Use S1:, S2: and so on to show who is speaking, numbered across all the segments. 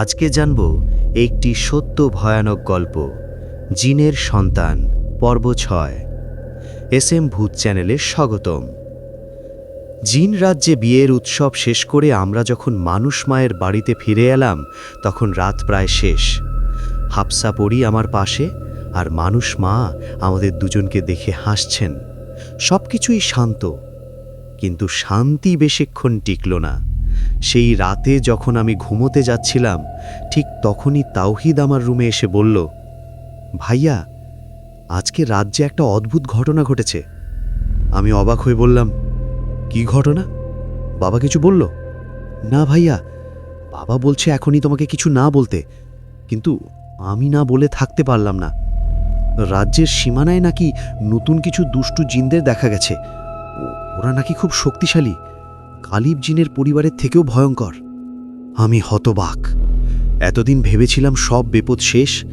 S1: আজকে জানব একটি সত্য ভয়ানক গল্প, জিনের সন্তান, পর্ব ছয়। এস এম ভূত চ্যানেলে স্বাগতম। জিন রাজ্যে বিয়ের উৎসব শেষ করে আমরা যখন মানুষ মায়ের বাড়িতে ফিরে এলাম, তখন রাত প্রায় শেষ। হাফসা পড়ি আমার পাশে আর মানুষ মা আমাদের দুজনকে দেখে হাসছেন। সব কিছুই শান্ত, কিন্তু শান্তি বেশিক্ষণ টিকল না। সেই রাতে যখন আমি ঘুমোতে যাচ্ছিলাম, ঠিক তখনই তাওহিদ আমার রুমে এসে বলল, ভাইয়া, আজকে রাজ্যে একটা অদ্ভুত ঘটনা ঘটেছে। আমি অবাক হয়ে বললাম, কি ঘটনা? বাবা কিছু বলল? না ভাইয়া, বাবা বলছে এখনই তোমাকে কিছু না বলতে, কিন্তু আমি না বলে থাকতে পারলাম না। রাজ্যের সীমানায় নাকি নতুন কিছু দুষ্টু জিনদের দেখা গেছে। ওরা নাকি খুব শক্তিশালী। কালিব জিনের পরিবারের থেকেও ভয়ঙ্কর। আমি হতবাক। এতদিন ভেবেছিলাম সব বিপদ শেষ,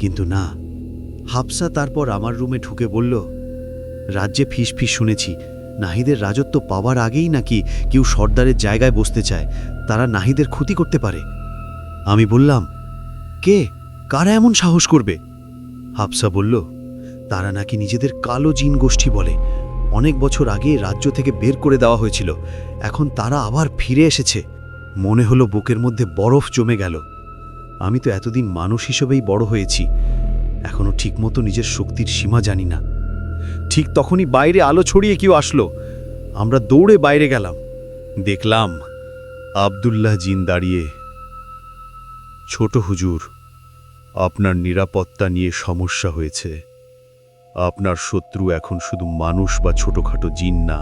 S1: কিন্তু না। হাফসা তারপর আমার রুমে ঢুকে বলল, রাজ্যে ফিস ফিস শুনেছি, নাহিদের রাজত্ব পাওয়ার আগেই নাকি কেউ সর্দারের জায়গায় বসতে চায়, তারা নাহিদের ক্ষতি করতে পারে। আমি বললাম, কে? কারা এমন সাহস করবে? হাফসা বলল, তারা নাকি নিজেদের কালো জিন গোষ্ঠী বলে অনেক বছর আগে রাজ্য থেকে বের করে দেওয়া হয়েছিল। এখন তারা আবার ফিরে এসেছে। মনে হলো বুকের মধ্যে বরফ জমে গেল। আমি তো এতদিন মানুষ হিসেবেই বড় হয়েছি। এখনও ঠিকমতো নিজের শক্তির সীমা জানি না। ঠিক তখনই বাইরে আলো ছড়িয়ে কেউ আসলো। আমরা দৌড়ে বাইরে গেলাম। দেখলাম আবদুল্লাহ জিন দাঁড়িয়ে। ছোট হুজুর, আপনার নিরাপত্তা নিয়ে সমস্যা হয়েছে। আপনার শত্রু এখন শুধু মানুষ বা ছোটখাটো জিন না।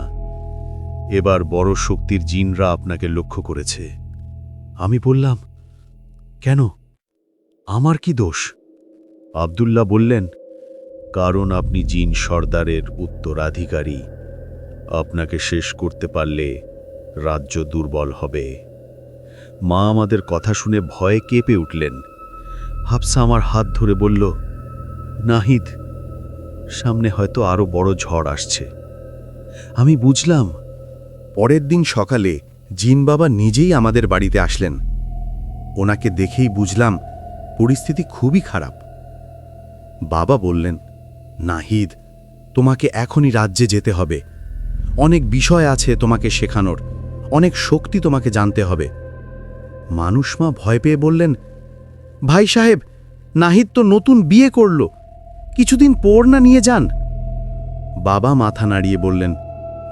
S1: এবার বড় শক্তির জিনরা আপনাকে লক্ষ্য করেছে। আমি বললাম, কেন? আমার কি দোষ? আবদুল্লাহ বললেন, কারণ আপনি জিন সর্দারের উত্তরাধিকারী। আপনাকে শেষ করতে পারলে রাজ্য দুর্বল হবে। মা আমাদের কথা শুনে ভয়ে কেঁপে উঠলেন। হাফসা আমার হাত ধরে বলল, নাহিদ সামনে হয়তো আরও বড় ঝড় আসছে। আমি বুঝলাম,
S2: পরের দিন সকালে জিন বাবা নিজেই আমাদের বাড়িতে আসলেন। ওনাকে দেখেই বুঝলাম পরিস্থিতি খুবই খারাপ। বাবা বললেন, নাহিদ, তোমাকে এখনই রাজ্যে যেতে হবে। অনেক বিষয় আছে তোমাকে শেখানোর, অনেক শক্তি তোমাকে জানতে হবে। মানুষ মা ভয় পেয়ে বললেন, ভাই সাহেব, নাহিদ তো নতুন বিয়ে করল। কিছুদিন পর না নিয়ে যান? বাবা মাথা নাড়িয়ে বললেন,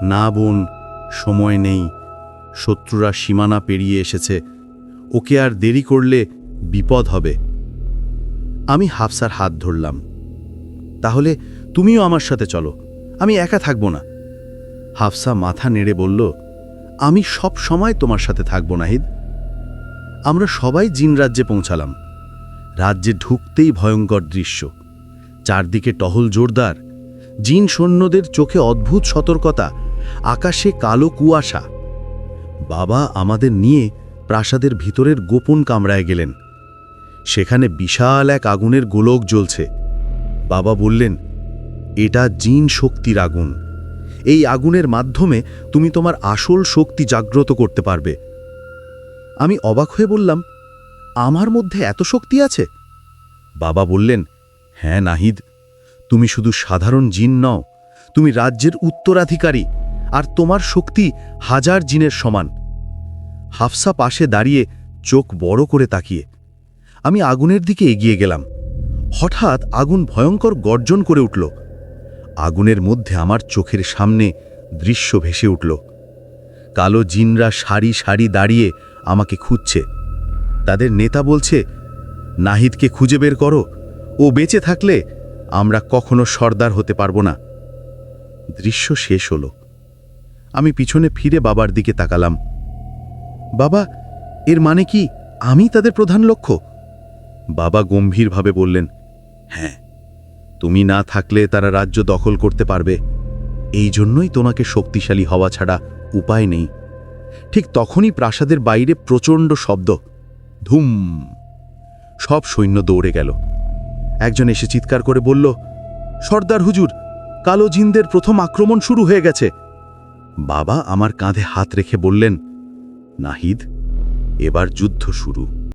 S2: না বোন, সময় নেই। শত্রুরা সীমানা পেরিয়ে এসেছে। ওকে আর দেরি করলে বিপদ হবে। আমি হাফসার হাত ধরলাম। তাহলে তুমিও আমার সাথে চলো। আমি একা থাকব না। হাফসা মাথা নেড়ে বলল, আমি সব সময় তোমার সাথে থাকব, নাহিদ। আমরা সবাই জিন রাজ্যে পৌঁছালাম। রাজ্যে ঢুকতেই ভয়ঙ্কর দৃশ্য। চারদিকে টহল জোরদার। জিন সৈন্যদের চোখে অদ্ভুত সতর্কতা, আকাশে কালো কুয়াশা। বাবা আমাদের নিয়ে প্রাসাদের ভিতরের গোপন কামরায় গেলেন। সেখানে বিশাল এক আগুনের গোলক জ্বলছে। বাবা বললেন, এটা জিন শক্তির আগুন। এই আগুনের মাধ্যমে তুমি তোমার আসল শক্তি জাগ্রত করতে পারবে। আমি অবাক হয়ে বললাম, আমার মধ্যে এত শক্তি আছে? বাবা বললেন হ্যাঁ নাহিদ, তুমি শুধু সাধারণ জিন নও, তুমি রাজ্যের উত্তরাধিকারী, আর তোমার শক্তি হাজার জিনের সমান। হাফসা পাশে দাঁড়িয়ে চোখ বড় করে তাকিয়ে। আমি আগুনের দিকে এগিয়ে গেলাম। হঠাৎ আগুন ভয়ঙ্কর গর্জন করে উঠল। আগুনের মধ্যে আমার চোখের সামনে দৃশ্য ভেসে উঠল। কালো জিনরা সারি সারি দাঁড়িয়ে আমাকে খুঁজছে। তাদের নেতা বলছে, নাহিদকে খুঁজে বের করো। ও বেঁচে থাকলে আমরা কখনো সর্দার হতে পারব না। দৃশ্য শেষ হলো। আমি পিছনে ফিরে বাবার দিকে তাকালাম। বাবা, এর মানে কি আমি তাদের প্রধান লক্ষ্য? বাবা গম্ভীরভাবে বললেন হ্যাঁ তুমি না থাকলে তারা রাজ্য দখল করতে পারবে। এই জন্যই তোমাকে শক্তিশালী হওয়া ছাড়া উপায় নেই। ঠিক তখনই প্রাসাদের বাইরে প্রচণ্ড শব্দ, ধুম, সব সৈন্য দৌড়ে গেল। একজন এসে চিৎকার করে বলল, সর্দার হুজুর, কালো জিনদের প্রথম আক্রমণ শুরু হয়ে গেছে। বাবা আমার কাঁধে হাত রেখে বললেন, নাহিদ, এবার যুদ্ধ শুরু।